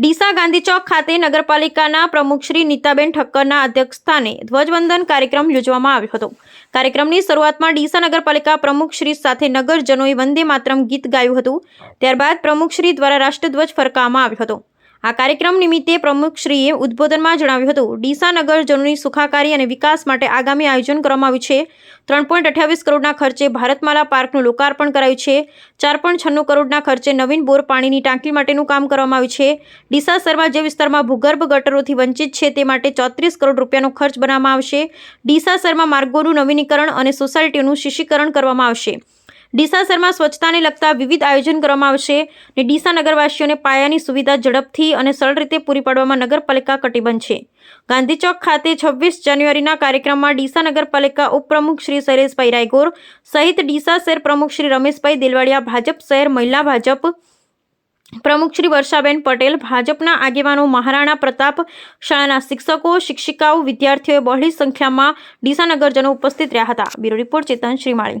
ડીસા ગાંધી ચોક ખાતે નગરપાલિકાના પ્રમુખ શ્રી નીતાબેન ઠક્કરના અધ્યક્ષસ્થાને ધ્વજવંદન કાર્યક્રમ યોજવામાં આવ્યો હતો. કાર્યક્રમની શરૂઆતમાં ડીસા નગરપાલિકા પ્રમુખ શ્રી સાથે નગરજનોએ વંદે માતરમ ગીત ગાયું હતું. ત્યારબાદ પ્રમુખ શ્રી દ્વારા રાષ્ટ્રધ્વજ ફરકાવવામાં આવ્યો હતો. આ કાર્યક્રમ નિમિત્તે પ્રમુખશ્રીએ ઉદ્બોધનમાં જણાવ્યું હતું, ડીસા નગરજનોની સુખાકારી અને વિકાસ માટે આગામી આયોજન કરવામાં આવ્યું છે. ત્રણ પોઈન્ટ અઠ્યાવીસ કરોડના ખર્ચે ભારતમાલા પાર્કનું લોકાર્પણ કરાયું છે. ચાર પોઈન્ટ છન્નું કરોડના ખર્ચે નવીન બોર પાણીની ટાંકી માટેનું કામ કરવામાં આવ્યું છે. ડીસા શહેરમાં જે વિસ્તારમાં ભૂગર્ભ ગટરોથી વંચિત છે તે માટે ચોત્રીસ કરોડ રૂપિયાનો ખર્ચ બનાવવામાં આવશે. ડીસા શહેરમાં માર્ગોનું નવીનીકરણ અને સોસાયટીઓનું શિશીકરણ કરવામાં આવશે. ડીસા શહેરમાં સ્વચ્છતાને લગતા વિવિધ આયોજન કરવામાં આવશે અને ડીસા નગરવાસીઓને પાયાની સુવિધા ઝડપથી અને સરળ રીતે પૂરી પાડવામાં નગરપાલિકા કટિબંધ છે. ગાંધી ચોક ખાતે છવ્વીસ જાન્યુઆરીના કાર્યક્રમમાં ડીસા નગરપાલિકા ઉપપ્રમુખ શ્રી શૈલેષભાઈ રાયગોર સહિત ડીસા શહેર પ્રમુખ શ્રી રમેશભાઈ દેલવાડિયા, ભાજપ શહેર મહિલા ભાજપ પ્રમુખ શ્રી વર્ષાબેન પટેલ, ભાજપના આગેવાનો મહારાણા પ્રતાપ શાળાના શિક્ષકો, શિક્ષિકાઓ, વિદ્યાર્થીઓએ બહોળી સંખ્યામાં ડીસા નગરજનો ઉપસ્થિત રહ્યા હતા. Bureau report Chetan Shrimali.